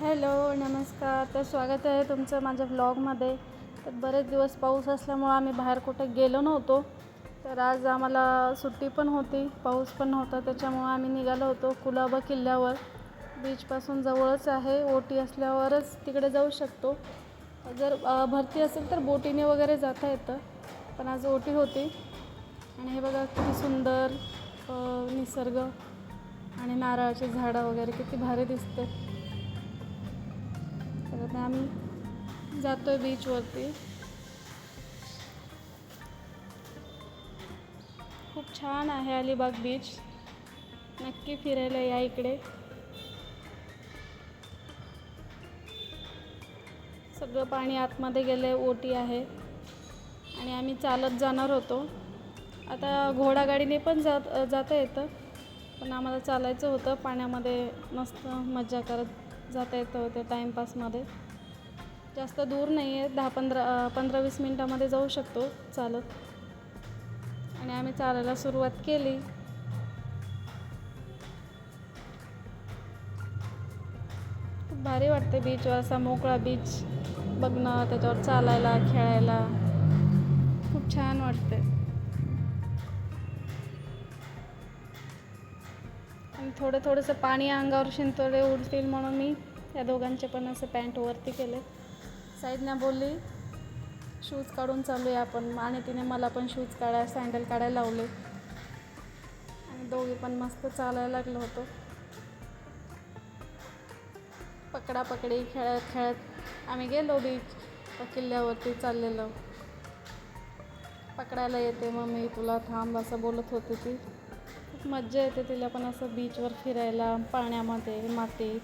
Hello नमस्कार. तर स्वागत आहे तुमचं माझ्या व्लॉगमध्ये तर बरेच दिवस पाऊस असल्यामुळं आम्ही बाहेर कुठे गेलो नव्हतो. तर आज आम्हाला सुट्टी पण होती पाऊस पण नव्हता. त्याच्यामुळं आम्ही निघालो होतो कुलाबा किल्ल्यावर. बीचपासून जवळच आहे ओटी असल्यावरच तिकडे जाऊ शकतो. जर भरती असेल तर बोटीने वगैरे जाता येतं. पण आज ओटी होती. आणि हे बघा किती सुंदर निसर्ग. आणि नारळाची झाडं वगैरे किती भारी दिसते. तर आता आम्ही आहे बीचवरती खूप छान आहे अलिबाग बीच नक्की फिरायला या इकडे. सगळं पाणी आतमध्ये गेलं आहे ओटी आहे. आणि आम्ही चालत जाणार होतो. आता घोडागाडीने पण जात जाता येतं. पण आम्हाला चालायचं होतं. पाण्यामध्ये मस्त मज्जा करत जाता येतं होतं टाईमपासमध्ये जास्त दूर नाही आहे. दहा पंधरा पंधरा वीस मिनटामध्ये जाऊ शकतो. चालत. आणि आम्ही चालायला सुरुवात केली. खूप भारी वाटते बीचवर असा मोकळा बीच बघणं त्याच्यावर चालायला खेळायला. खूप छान वाटते आणि थोडं थोडंसं पाणी अंगावर शिंतोडे उडतील म्हणून मी त्या दोघांचे पण असं पॅन्ट वरती केले साईदना बोलली शूज काढून चालू आहे आपण. आणि तिने मला पण शूज काढाय सँडल काढायला लावले. आणि दोघे पण मस्त चालायला लागलो होतो. पकडापकडी खेळत खेळत आम्ही गेलो बीच किल्ल्यावरती चाललेलो. पकडायला येते मम्मी तुला थांब असं बोलत होती ती. खूप मज्जा येते तिला पण असं बीचवर फिरायला पाण्यामध्ये मातीत.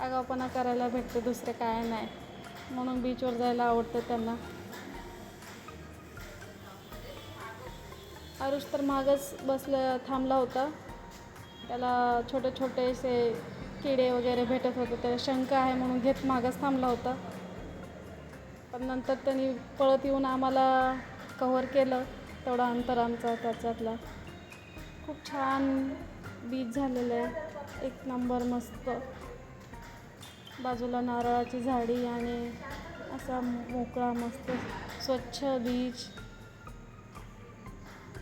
आगावपणा करायला भेटतं दुसरं काय नाही. म्हणून बीचवर जायला आवडतं त्यांना. आरुष तर मागच बसलं थांबला होता. त्याला छोटे छोटेसे किडे वगैरे भेटत होते त्याला शंका आहे म्हणून घेत मागच थांबला होता. पण नंतर त्यांनी पळत येऊन आम्हाला कव्हर केलं तेवढा अंतर आमचा त्याच्यातला. खूप छान बीच झालेलं आहे. एक नंबर मस्त. बाजूला नारळाची झाडी आणि असा मोकळा मस्त स्वच्छ बीच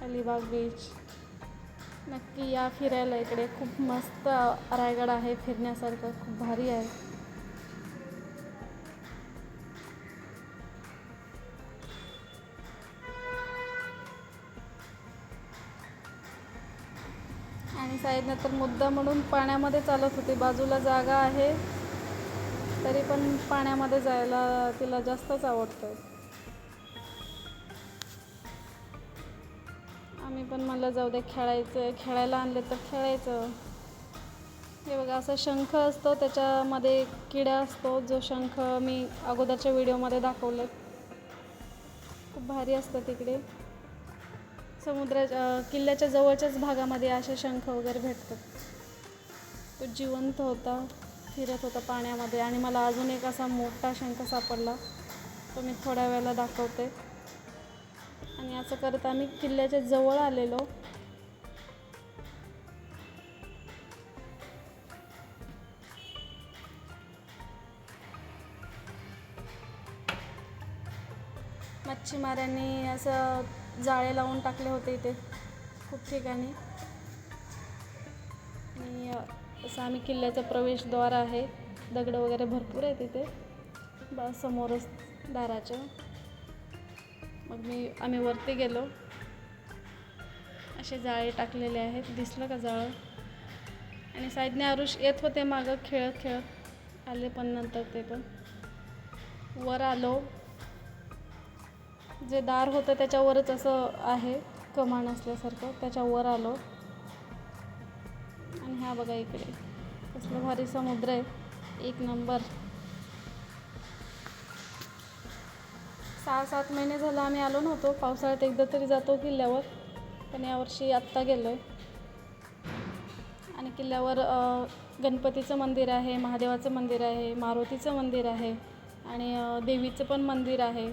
अलिबाग बीच नक्की या फिरायला इकडे. खूप मस्त रायगड आहे फिरण्यासारखं. खूप भारी आहे. आणि साईडनं तर मुद्दा म्हणून पाण्यामध्ये चालत होते. बाजूला जागा आहे. तरी पण पाण्यामध्ये जायला तिला जास्तच आवडतं आम्ही पण मला जाऊ दे खेळायचं खेळायला आणले तर खेळायचं. हे बघा असा शंख असतो त्याच्यामध्ये किडा असतो जो शंख मी अगोदरच्या व्हिडिओमध्ये दाखवले. खूप भारी असतं तिकडे. समुद्राच्या किल्ल्याच्या जवळच्याच भागामध्ये असे शंख वगैरे भेटतात. तो जिवंत होता. फिरत होता पाण्यामध्ये आणि मला अजून एक असा मोठा शंख सापडला. तो मी थोड्या वेळेला दाखवते. आणि असं करत आम्ही किल्ल्याच्या जवळ आलेलो. मच्छीमारांनी असं जाळे लावून टाकले होते इथे. खूप ठिकाणी. तसं असं आम्ही किल्ल्याचं प्रवेशद्वार आहे. दगडं वगैरे भरपूर आहे तिथे बा समोरच दाराच्या. मग मी आम्ही वरती गेलो. असे जाळे टाकलेले आहेत. दिसलं का जाळं? आणि साईडने आरुष येत होते मागं खेळत खेळत. आले पण नंतर ते पण. वर आलो. जे दार होतं त्याच्यावरच असं आहे. कमान असल्यासारखं. त्याच्यावर आलो. आणि हा बघा इकडे. कसलं भारी समुद्र आहे. एक नंबर. सहा सात महिने झालं आम्ही आलो नव्हतो. पावसाळ्यात एकदा तरी जातो किल्ल्यावर. पण यावर्षी आत्ता गेलो आहे आणि किल्ल्यावर गणपतीचं मंदिर आहे महादेवाचं मंदिर आहे मारुतीचं मंदिर आहे आणि देवीचं पण मंदिर आहे.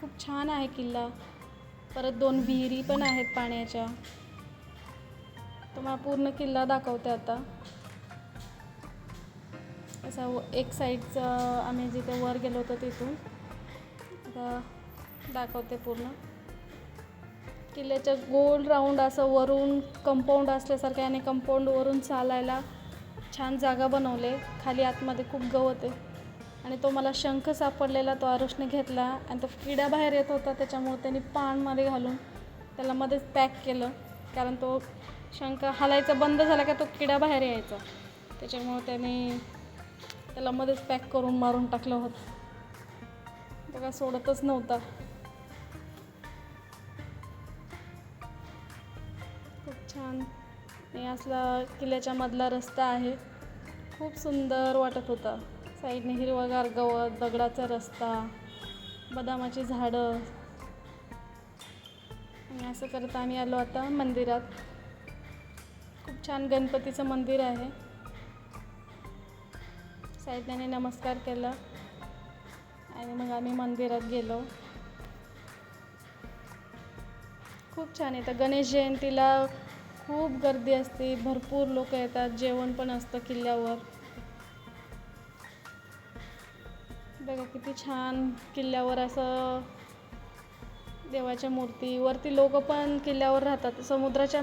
खूप छान आहे किल्ला. परत दोन विहिरी पण आहेत पाण्याच्या. तुम्हाला पूर्ण किल्ला दाखवते आता. असा व एक साईडचं आम्ही जिथे वर गेलो होतो तिथून. आता दाखवते पूर्ण. किल्ल्याच्या गोल राऊंड असं वरून कंपाऊंड असल्यासारखं आणि कंपाऊंडवरून चालायला छान जागा बनवले. खाली आतमध्ये खूप गवत आहे. आणि तो मला शंख सापडलेला तो आरुषने घेतला. आणि तो किडा बाहेर येत होता त्याच्यामुळे त्यांनी पानमध्ये घालून त्याला मध्येच पॅक केलं. कारण तो शंख हलायचा बंद झाला का तो किडा बाहेर यायचा. त्याच्यामुळे त्याने त्याला मध्येच पॅक करून मारून टाकलं होतं. बघा सोडतच नव्हता. खूप छान. आणि असला किल्ल्याच्या मधला रस्ता आहे. खूप सुंदर वाटत होता. साईडने हिरवगार गवत दगडाचा रस्ता बदामाची झाडं. आणि असं करत आम्ही आलो आता मंदिरात. छान गणपतीचं मंदिर आहे. साईडने नमस्कार केला आणि मग आम्ही मंदिरात गेलो. खूप छान येतं. गणेश जयंतीला खूप गर्दी असते. भरपूर लोक येतात. जेवण पण असतं किल्ल्यावर. बघा किती छान किल्ल्यावर असं देवाच्या मूर्ती. वरती लोक पण किल्ल्यावर राहतात. समुद्राच्या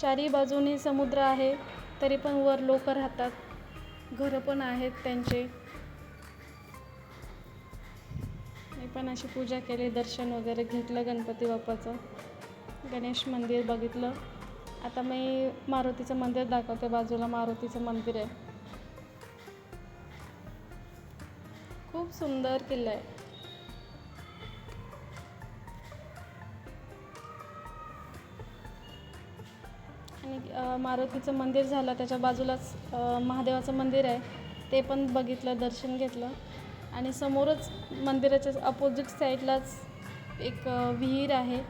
चारी बाजूनी समुद्र आहे तरी पण वर लोक राहतात. घरं पण आहेत त्यांचे. मी पण अशी पूजा केली दर्शन वगैरे घेतलं गणपती बाप्पाचं. गणेश मंदिर बघितलं. आता मी मारुतीचं मंदिर दाखवते बाजूला मारुतीचं मंदिर आहे. खूप सुंदर किल्ला आहे. मारुतीचं मंदिर झालं त्याच्या बाजूलाच महादेवाचं मंदिर आहे. ते पण बघितलं दर्शन घेतलं. आणि समोरच मंदिराच्या अपोजिट साईडलाच एक विहीर आहे.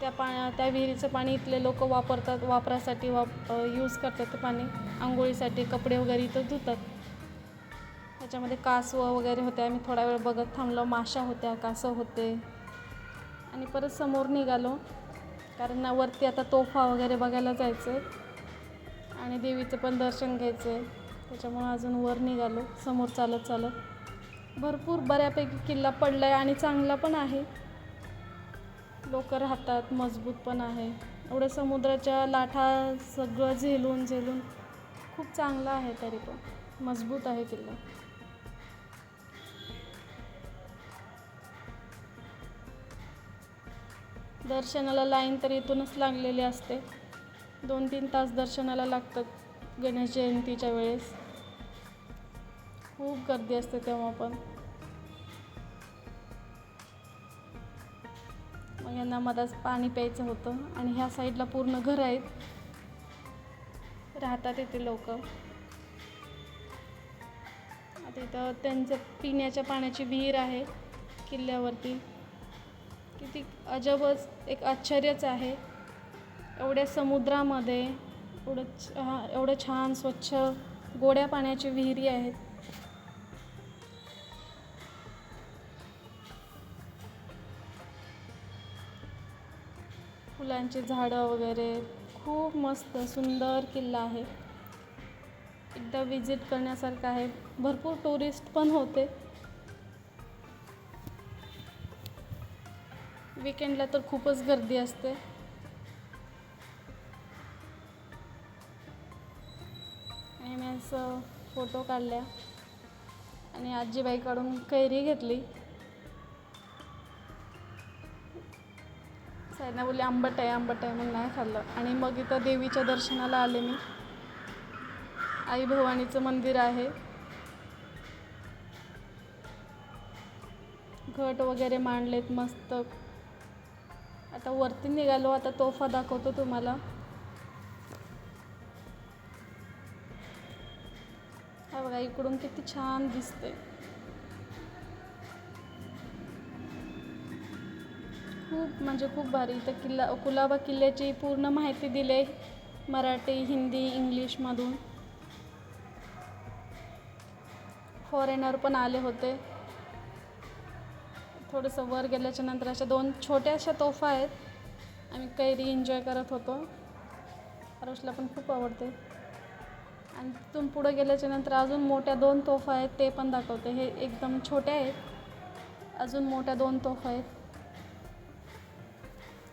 त्या पा त्या विहिरीचं पाणी इथले लोक वापरतात वापरासाठी वाप यूज करतात ते पाणी. आंघोळीसाठी कपडे वगैरे इथं धुतात. त्याच्यामध्ये कासवं वगैरे होते आम्ही थोडा वेळ बघत थांबलो. माशा होत्या कासव होते. आणि परत समोर निघालो. कारण ना वरती आता तोफा वगैरे बघायला जायचं आहे आणि देवीचं पण दर्शन घ्यायचं आहे त्याच्यामुळं अजून वर निघालो समोर चालत चालत. भरपूर बऱ्यापैकी किल्ला पडला आहे आणि चांगला पण आहे. लोक राहतात मजबूत पण आहे. एवढं समुद्राच्या लाटा सगळं झेलून झेलून खूप चांगलं आहे तरी पण. मजबूत आहे किल्ला. दर्शनाला लाईन तर इथूनच लागलेली असते. दोन तीन तास दर्शनाला लागतात गणेश जयंतीच्या वेळेस. खूप गर्दी असते तेव्हा पण. मग यांना मधाच पाणी प्यायचं होतं आणि ह्या साईडला पूर्ण घर आहेत. राहतात इथे लोक. आता इथं त्यांचं पिण्याच्या पाण्याची विहीर आहे किल्ल्यावरती. किती अजबच एक आश्चर्यच आहे. एवढ्या समुद्रामध्ये एवढं छा एवढं छान स्वच्छ गोड्या पाण्याची विहिरी आहेत. फुलांची झाडं वगैरे खूप मस्त सुंदर किल्ला आहे. एकदा विजिट करण्यासारखं आहे. भरपूर टुरिस्ट पण होते. विकेंडला तर खूपच गर्दी असते. आणि मी असं फोटो काढल्या. आणि आजीबाईकडून कैरी घेतली. साईना बोलली आंबट आहे आंबट आहे. म्हणून नाही खाल्लं. आणि मग इथं देवीच्या दर्शनाला आले मी. आई भवानीचं मंदिर आहे. घट वगैरे मांडलेत मस्त आता वरती निघालो आता तोफा दाखवतो तुम्हाला. हा बघा इकडून किती छान दिसते खूप म्हणजे खूप भारी. इथं किल्ला कुलाबा किल्ल्याची पूर्ण माहिती दिली मराठी हिंदी इंग्लिशमधून. फॉरेनर पण आले होते. थोडंसं वर गेल्याच्यानंतर अशा दोन छोट्याशा तोफा आहेत. आम्ही कैरी एन्जॉय करत होतो. आरुषला पण खूप आवडते. आणि तिथून पुढं गेल्याच्यानंतर अजून मोठ्या दोन तोफा आहेत ते पण दाखवते. हे एकदम छोट्या आहेत. अजून मोठ्या दोन तोफा आहेत.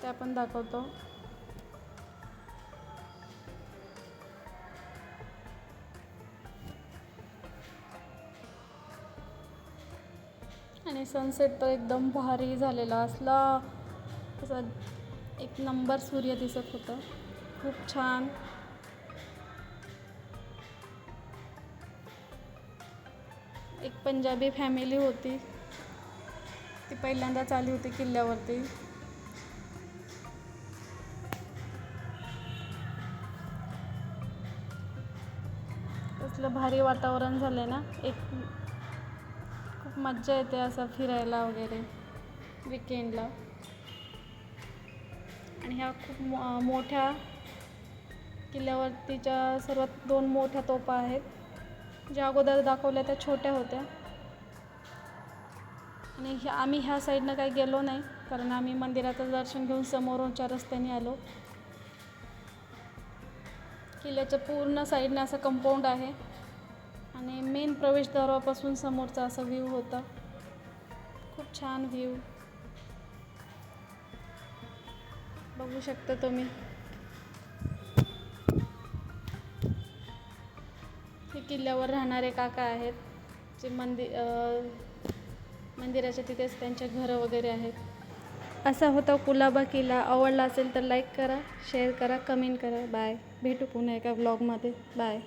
त्या पण दाखवतो. आणि सनसेट तर एकदम भारी झालेला असला. असा एक नंबर सूर्य दिसत होतं. खूप छान. एक पंजाबी फॅमिली होती. ती पहिल्यांदाच आली होती किल्ल्यावरती. कसलं भारी वातावरण झालं ना. एक मज्जा येते असं फिरायला वगैरे विकेंडला आणि ह्या खूप मो मोठ्या किल्ल्यावरतीच्या सर्वात दोन मोठ्या तोफा आहेत. ज्या अगोदर दाखवल्या त्या छोट्या होत्या. आणि ह्या आम्ही ह्या साईडनं काही गेलो नाही कारण आम्ही मंदिराचं दर्शन घेऊन समोरच्या रस्त्याने आलो. किल्ल्याच्या पूर्ण साईडनं असं कंपाऊंड आहे. आणि मेन प्रवेशद्वारापासून समोरचा असा व्ह्यू होता. खूप छान व्ह्यू बघू शकता तुम्ही. हे किल्ल्यावर राहणारे काका आहेत जे मंदिर मंदिराच्या तिथेच त्यांचे घरं वगैरे आहेत. असा होता कुलाबा किल्ला. आवडला असेल तर लाईक करा शेअर करा कमेंट करा. बाय भेटू पुन्हा एका ब्लॉगमध्ये बाय